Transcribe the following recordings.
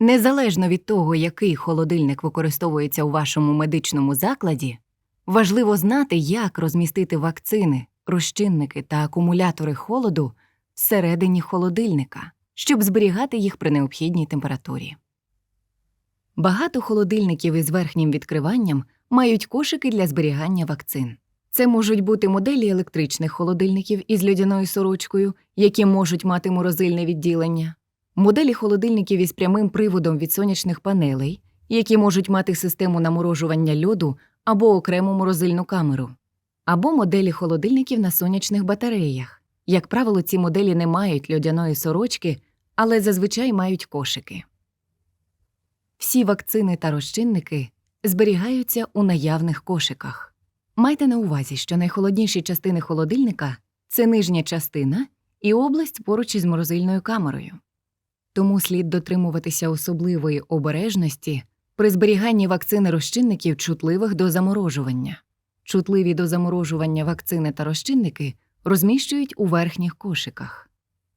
Незалежно від того, який холодильник використовується у вашому медичному закладі, важливо знати, як розмістити вакцини, розчинники та акумулятори холоду всередині холодильника, щоб зберігати їх при необхідній температурі. Багато холодильників із верхнім відкриванням мають кошики для зберігання вакцин. Це можуть бути моделі електричних холодильників із льодяною сорочкою, які можуть мати морозильне відділення, моделі холодильників із прямим приводом від сонячних панелей, які можуть мати систему наморожування льоду або окрему морозильну камеру, або моделі холодильників на сонячних батареях. Як правило, ці моделі не мають льодяної сорочки, але зазвичай мають кошики. Всі вакцини та розчинники зберігаються у наявних кошиках. Майте на увазі, що найхолодніші частини холодильника це нижня частина і область поруч із морозильною камерою. Тому слід дотримуватися особливої обережності при зберіганні вакцини розчинників чутливих до заморожування. Чутливі до заморожування вакцини та розчинники розміщують у верхніх кошиках.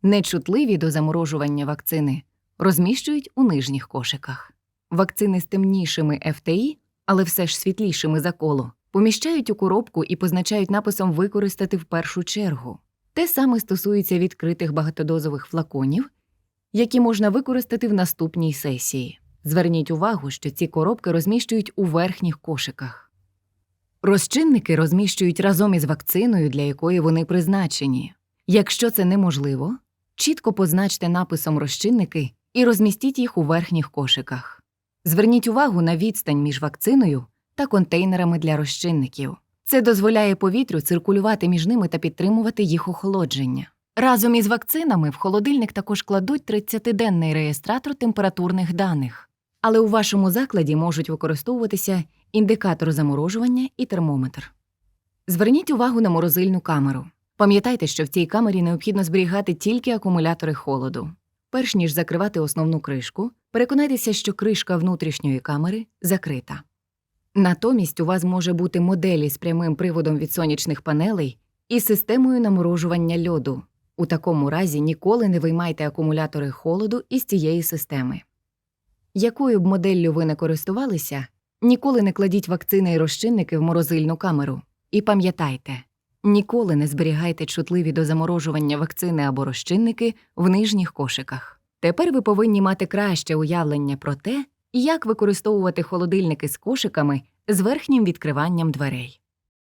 Нечутливі до заморожування вакцини розміщують у нижніх кошиках. Вакцини з темнішими ФТІ, але все ж світлішими за коло, поміщають у коробку і позначають написом Використати в першу чергу. Те саме стосується відкритих багатодозових флаконів, які можна використати в наступній сесії. Зверніть увагу, що ці коробки розміщують у верхніх кошиках. Розчинники розміщують разом із вакциною, для якої вони призначені. Якщо це неможливо, чітко позначте написом розчинники і розмістіть їх у верхніх кошиках. Зверніть увагу на відстань між вакциною та контейнерами для розчинників. Це дозволяє повітрю циркулювати між ними та підтримувати їх охолодження. Разом із вакцинами в холодильник також кладуть 30-денний реєстратор температурних даних, але у вашому закладі можуть використовуватися індикатор заморожування і термометр. Зверніть увагу на морозильну камеру. Пам'ятайте, що в цій камері необхідно зберігати тільки акумулятори холоду. Перш ніж закривати основну кришку, переконайтеся, що кришка внутрішньої камери закрита. Натомість у вас може бути моделі з прямим приводом від сонячних панелей і системою наморожування льоду. У такому разі ніколи не виймайте акумулятори холоду із цієї системи. Якою б моделлю ви не користувалися, ніколи не кладіть вакцини і розчинники в морозильну камеру. І пам'ятайте, ніколи не зберігайте чутливі до заморожування вакцини або розчинники в нижніх кошиках. Тепер ви повинні мати краще уявлення про те, як використовувати холодильники з кошиками з верхнім відкриванням дверей.